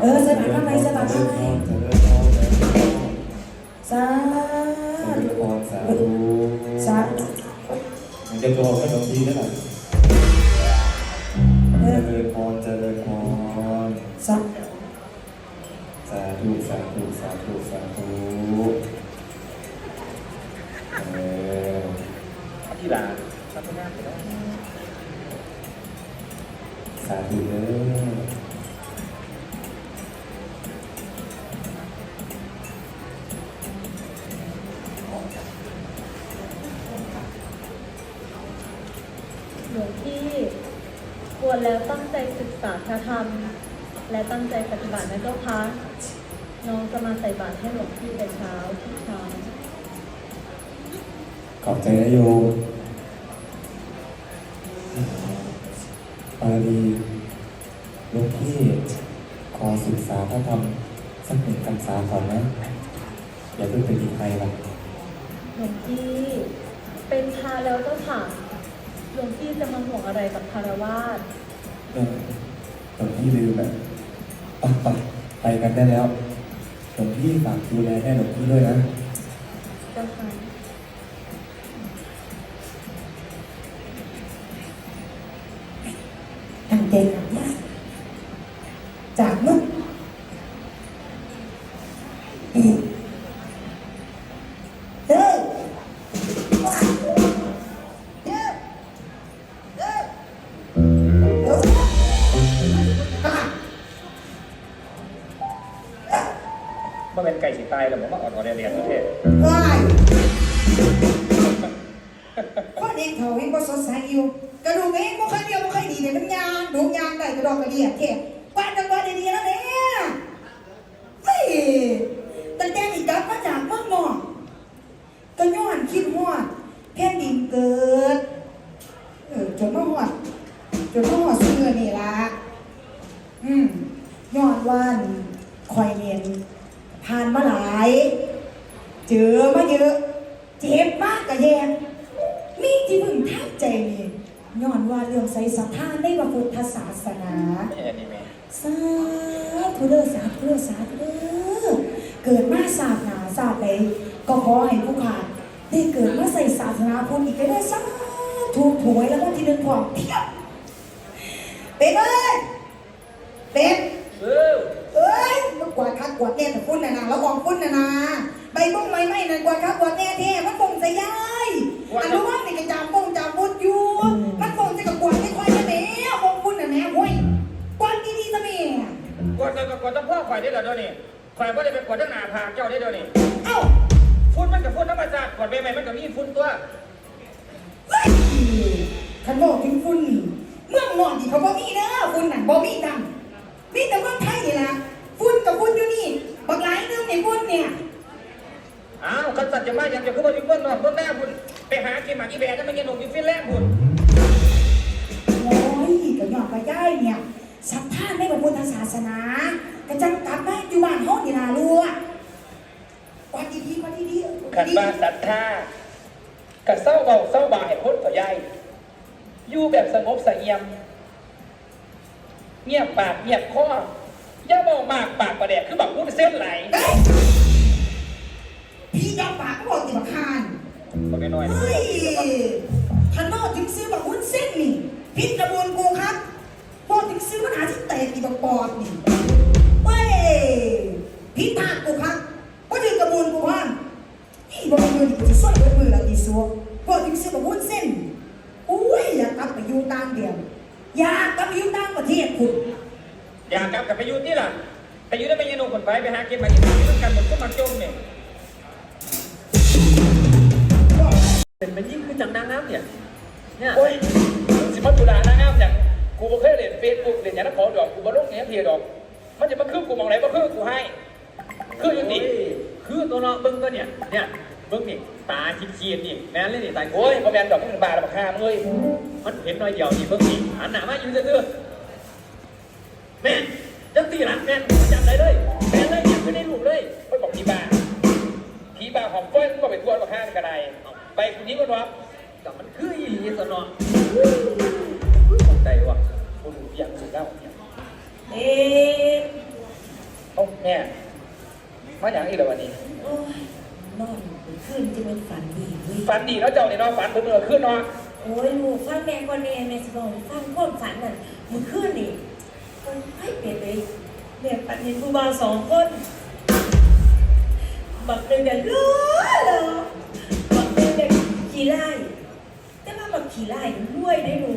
เออใส่บาตรทำไมใส่บาตรทำไมเจริญพรเจริญพรสาเจริธุญพรสาธุสาธุมันจะโดนขนมดีได้หรอเอเจอริญพรเจริญพรสาสาธุสาธุสาธุสาธุเออที่ร้านทำงานไปแล้ว สาธุเด้อหลวงพี่ควรแล้วตั้งใจศึกษาพระธรรม และตั้งใจปฏิบัตินะเจ้าคะน้องจะมาใส่บาตรให้หลวงพี่แต่เช้าทุกเช้าขอบใจนะโยม ปาลีหลวงพี่ขอศึกษาพระธรรมสักหนึ่งพรรษาก่อนนะ อย่าเพิ่งไปดีใครหรอกหลวงพี่ เป็นพาแล้วเจ้าค่ะหลวงพี่จะมาห่วงอะไรกับคารวาสเออหลวงพี่ลืมแบบไปไปไปกันได้แล้วหลวงพี่ฝากดูแลแม่หลวงพี่ด้วยนะ เจ้าค่ะ ตั้งใจกลับมาจากมึงอืมเฮ้ยเฮ้ยเฮ้ยเดี๋ย ระดูกเองบ่ค่อยเดียวบ่ค่อยดีเนี่ยมันยางดูยางได้กระดอกกระเดียแค่บ้านจังหวัดดีๆแล้วเนี่ยเฮ้ยตั้งแต่นี่กลับมาจากเมืองนอกก็ย้อนคิดฮอดแผ่นดินเกิดเออจนมาฮอดจนมาฮอดเสื้อนี่ละอืมย้อนว่านคอยเรียนผ่านมาหลาย เจอมาเยอะ เจ็บมากกะแย่ ว่าเรื่องใส่ศรัทธาในพระพุทธศาสนาไม่ใช่นี่แม่สาธุเด้อสาธุเด้อสาธุเด้อเกิดมาศาสนาศาสตร์ใดก็ขอให้ผู้ขาดได้เกิดมาใส่ศาสนาพุทธอีกได้สาธุถวยแล้วก็ที่หนึ่งความเพียบเป็ดเอ้ยเป็ดเออเอ้ยมากวาดคักกวาดแน่แต่พุ่นน่ะนะแล้วของพุ่นน่ะนะใบบุ้งใบไม้นั่นกวาดคักกวาดแน่แท้มันคงจะย้ายอันรู้ว่านี่กระจามบุ้ กดกดต้องพ่อข่อยได้เหรอเดี๋ยวนี้ข่อยก็ได้ไปกดตั้งหนาผากเจ้าได้เดี๋ยวนี้เอ้าฟุ้นมันกับฟุ้นธรรมชาติกดไปไหมมันกับมีฟุ้นตัวเฮ้ยขันบอกถึงฝุ่นนี่เมืองนอกนี่เขาบ่มีเด้อฝุ่นน่ะบ่มีดังมีแต่เมืองไทยนี่ล่ะฝุ่นกับฝุ่นอยู่นี่บักหลายเรื่องในฝุ่นเนี่ยอ้าวคันสัตว์จะมายังจะขึ้นมาอยู่เบื้องนอกเบื้องหน้าบุญไปหากินหมากอีแบนั่นมันยังหนุ่มอยู่ฟินแลนด์บุญโอ้ยก็ยอดกระย่ายเนี่ย ศรัทธาในพระพุทธศาสนากระจังกลับมาอยู่บ้านเฮานี่ล่ะลูกวัดดีๆวัดดีๆขันบาศรัทธากับเศร้าเบาเศร้าบ่ายพ้นต่อใหญ่อยู่แบบสงบสงเงียม เงียบปากเงียบคออย่าเบามากปากประแดกคือแบบพูดเส้นไหลเอ้ยพี่ยอมปากก็บอกติบักคานบอกน้อยๆเฮ้ยท่านนอกถึงซื้อบักหุ้นเส้นนี่พิษกระบวนกูครั อยู่ต่างประเทศคุณอยากกลับกับไปอยู่ที่ล่ะไปอยู่ได้ไม่ยังหนุ่มคนไปไปหากินหมากอีแบต้องกันหมดก็มาจมเนี่ยเป็นมันยิ่งขึ้นจากนางงามเนี่ยเนี่ยโอ้ยสิมาตุลานางงามอย่างกูบ่เคยเล่นเฟซบุ๊กเล่นอย่างนั้นขอดอกกูบ่ลงเนี้ยเพียดอก มันจะมาคือกูมองไหนบ่คือกูให้ คืออย่างนี้คือตัวน้องเบิ้งก็เนี่ยเนี่ย เบิ้งนี่ตาคิดเคียนนี่แม่นเลยนี่ตาโอ้ยบ่แม่นดอกมันบาทละบักห้ามึงเอ้ยมันเห็นน้อยเดียวนี่เบิ้งนี่หันหน้ามาอยู่ซื่อๆแม่นจังตีหลังแม่นจำได้เลยแม่นเลยเนี่ยไม่ได้ลูกเลยไปบอกพี่บ้าพี่บ้าหอมก้อยมึงก็ไปทวนบักห้าก็ได้ไปคนนี้ก็ว่าแต่มันคืออีหลีตัวน้องตกใจว่ะกูดูอย่างสุดแล้วเนี่ยเอเอ๊ะเอ้าแม่มาอย่างอีกแล้ววันนี้โอ้ย นอนขึ้นจะเป็นฝันดีเว้ยฝันดีแล้วเจ้าเนี่ยเนาะฝันผมเมื่อคืนเนาะโอ้ยลูกฟังแม่ก่อนแม่แม่สิบอกฟังความฝันน่ะมันขึ้นนี่โอ้ยเปลี่ยนเลยแม่ฝันเห็นผู้บ่าวสองคนบักหนึ่งเนี่ยล้อเหรอบักหนึ่งเนี่ยขี่ไล่แต่ว่าบักขี่ไล่มันรวยได้หนู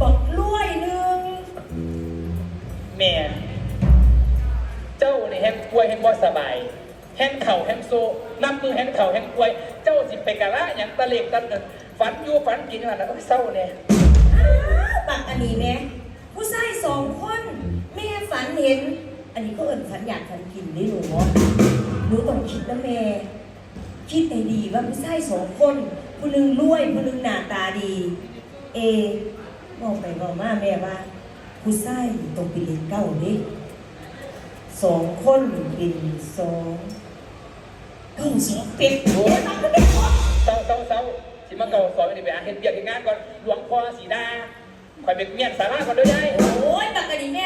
บักรวยหนึ่งแม่ เจ้านี่แห้งป่วยแห้งบ่สบาย แห้งเข่าแห้งโซน้ำมือแห้งเข่าแห้งป่วย เจ้าสิไปกะละอย่างตะเล็กตันนั่นฝันอยู่ฝันกินอย่างนั้นโอ้ยเศร้าเนี่ยอ้ากอันนี้แม่ผู้ชายสองคนแม่ฝันเห็น อันนี้ก็เอิญฝันอยากฝันกินได้หนูหนูต้องคิดนะแม่คิดให้ดีว่าผู้ชายสองคนผู้หนึงรวยผู้หนึงหน้าตาดี เอบอกไปบอกมาแม่ว่าผู้ชายต้องเป็นเลนเก้าเด้สองคนเป็นสอง ก้าสองเป็ดโอ้ยเป็นคนเศร้าเศร้าเศร้าสิมาเก่าสอนนี่ไปอาเห็นเบียกเห็นงานก่อนหลวงพ่อสีดาคอยเป็นเมียนสาราก่อนด้วยยาย โอ้ยบักอันนี้แม่